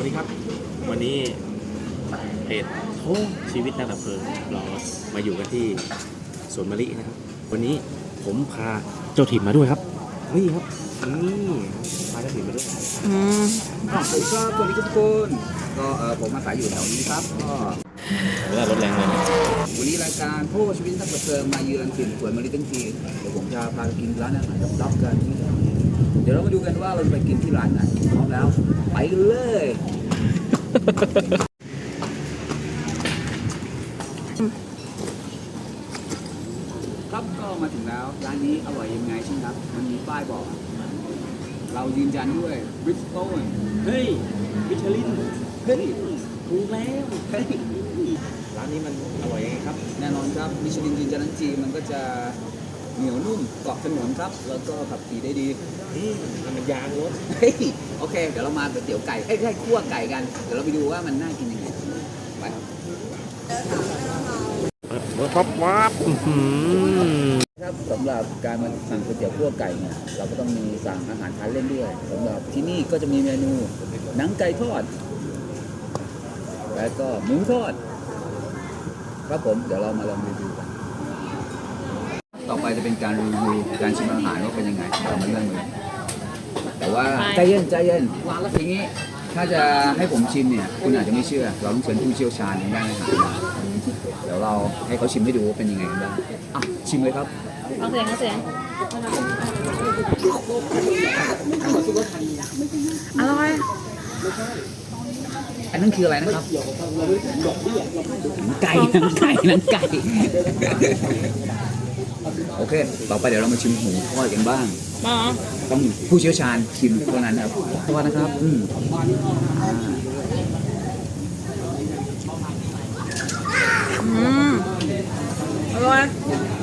วัสดีครับ วันนี้เพจโทชีวิตนักดับเพลิงเรามาอยู่กันที่สวนมะลินะครับ วันนี้ผมพาเจ้าถิ่นมาด้วยครับนี่ครับนี่พาเจ้าถิ่นมาด้วยอืมสวัสดีครับสวัสดีทุกคนก็เออผมอาศัยอยู่แถวนี้ครับก็เวลารถแรงเลยนะวันนี้รายการโพชีวิตนักประเสริฐมาเยือนถิ่นสวนมะลิทั้งทีเดี๋ยวผมจะพาไปกินร้านอาหารดับๆกันที่แถวนี้ เดี๋ยวเรามาดูกันว่าเราจะไปกินที่ร้านไหนพร้อมแล้ว ไปเลย ครับก็มาถึงแล้วร้านนี้อร่อยยังไงใช่ไหมครับ มันมีป้ายบอกเรายืนยันด้วยบริสโตนเฮ้ยมิชลินเฮ้ยถูกแล้วเฮ้ย ร้านนี้มันอร่อยยังไงครับ แน่นอนครับมิชลินยืนยันทั้งจีมันก็จะ เหนียวนุ่มเกาะถนนครับ แล้วก็ขับขี่ได้ดีนี่มันเป็นยางรถเฮ้ยโอเค เดี๋ยวเรามาก๋วยเตี๋ยวไก่เอ้ยไม่ใช่คั่วไก่กัน เดี๋ยวเราไปดูว่ามันน่ากินยังไงไปครับวับวับอื้อหือครับสำหรับการมาสั่งก๋วยเตี๋ยวคั่วไก่เนี่ยเราก็ต้องมีสั่งอาหารทานเล่นด้วยสำหรับที่นี่ก็จะมีเมนูหนังไก่ทอด แล้วก็หมูทอดครับผมเดี๋ยวเรามาลองรีวิวกัน ต่อไปจะเป็นการรีวิวการชิมอาหารว่าเป็นยังไงเรามาเริ่มเลยแต่ว่าใจเย็นใจเย็นทีนี้ถ้าจะให้ผมชิมเนี่ย คุณอาจจะไม่เชื่อ เราต้องเชิญผู้เชี่ยวชาญในด้านอาหารมาเดี๋ยวเราให้เขาชิมให้ดูว่าเป็นยังไงกันบ้างอะชิมเลยครับเอาเสียงเอาเสียงอร่อยอันนั้นคืออะไรนะครับไก่หนังไก่หนังไก่ โอเค ต่อไปเดี๋ยวเรามาชิมหมูทอดกันบ้าง มาต้องผู้เชี่ยวชาญชิมเท่านั้นครับทอดนะครับ อืมอ่าอืมอร่อย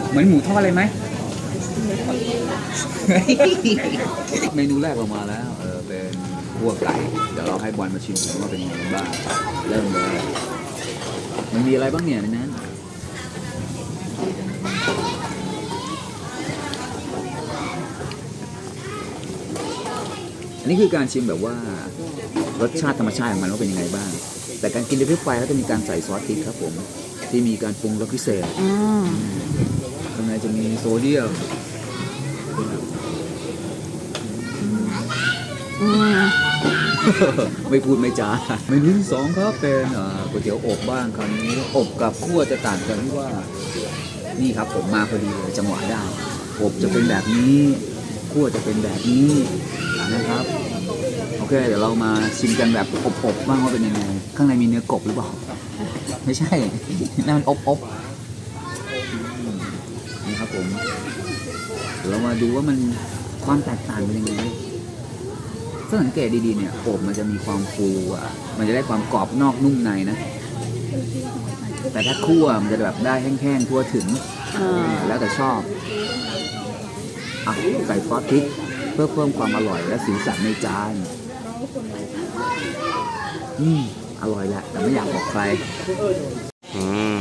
เหมือนหมูทอดเลยไหม เมนูแรกเรามาแล้ว เออเป็นขั่วไก่ เดี๋ยวเราให้บอลมาชิมกันว่าเป็นยังไงบ้าง เริ่มเลย มันมีอะไรบ้างเนี่ยในนั้ นอันนี้คือการชิมแบบว่ารสชาติธรรมชาติของมันว่าเป็นยังไงบ้าง แต่การกินด้วยพริกไฟแล้วจะมีการใส่ซอสพริกครับผม ที่มีการปรุงรสพิเศษอืมข้างในจะมีโซเดียมอืมไม่พูดไม่จาเมนูที่สองครับเป็นเอ่อก๋วยเตี๋ยวอบบ้างคราวนี้อบกับคั่วจะต่างกันที่ว่า นี่ครับผมมาพอดีเลยจังหวะได้อบจะเป็นแบบนี้คั่วจะเป็นแบบนี้ นะครับ โอเค เดี๋ยวเรามาชิมกันแบบอบๆบ้างว่าเป็นยังไง ข้างในมีเนื้อกบหรือเปล่า ไม่ใช่นั่นมันอบๆอืมนี่ครับผมเดี๋ยวเรามาดูว่ามันความแตกต่างเป็นยังไงถ้าสังเกตดีๆเนี่ยอบมันจะมีความฟูอะ มันจะได้ความกรอบนอกนุ่มในนะ แต่ถ้าคั่วมันจะแบบได้แห้งๆทั่วถึงอ่าแล้วแต่ชอบอะใส่ซอสพริกเพื่อเพิ่มความอร่อยและสีสันในจานอืมอร่อยแหละแต่ไม่อยากบอกใคร อืม